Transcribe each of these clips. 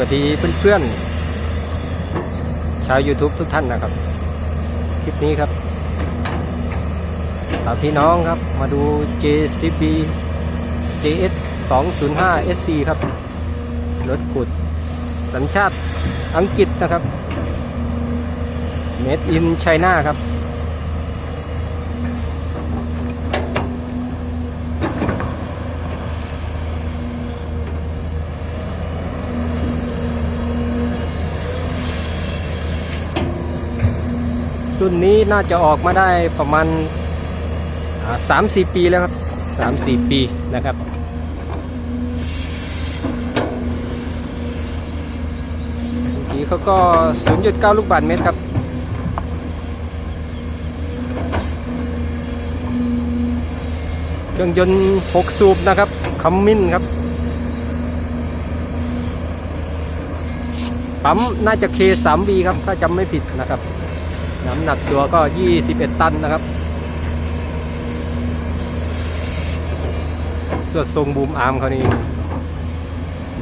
วัสดีเพื่อนๆชาว YouTube ทุกท่านนะครับ คลิปนี้ครับพาพี่น้องครับมาดู JCB JS 205 SC ครับ รถขุด สัญชาติอังกฤษนะครับ Made in China ครับ รุ่นนี้น่าจะออกมาได้ประมาณสามสี่ปีแล้วครับสามสี่ปีนะครับ ทีเขาก็ 0.9 ลูกบาศก์เมตรครับเครื่องยนต์6สูบนะครับคัมมินครับปั๊มน่าจะ K3V ครับ ถ้าจำไม่ผิดนะครับ น้ำหนักตัวก็ 21 ตันนะครับ ส่วนทรงบูมอาร์มเขานี่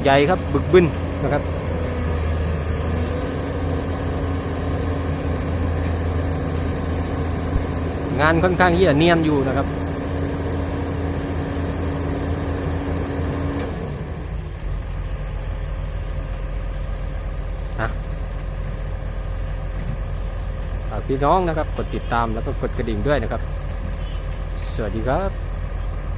ใหญ่ครับบึกบึนนะครับงานค่อนข้างที่จะเนียนอยู่นะครับ อะฝาก พี่น้องนะครับ กดติดตามแล้วก็กดกระดิ่งด้วยนะครับ สวัสดีครับ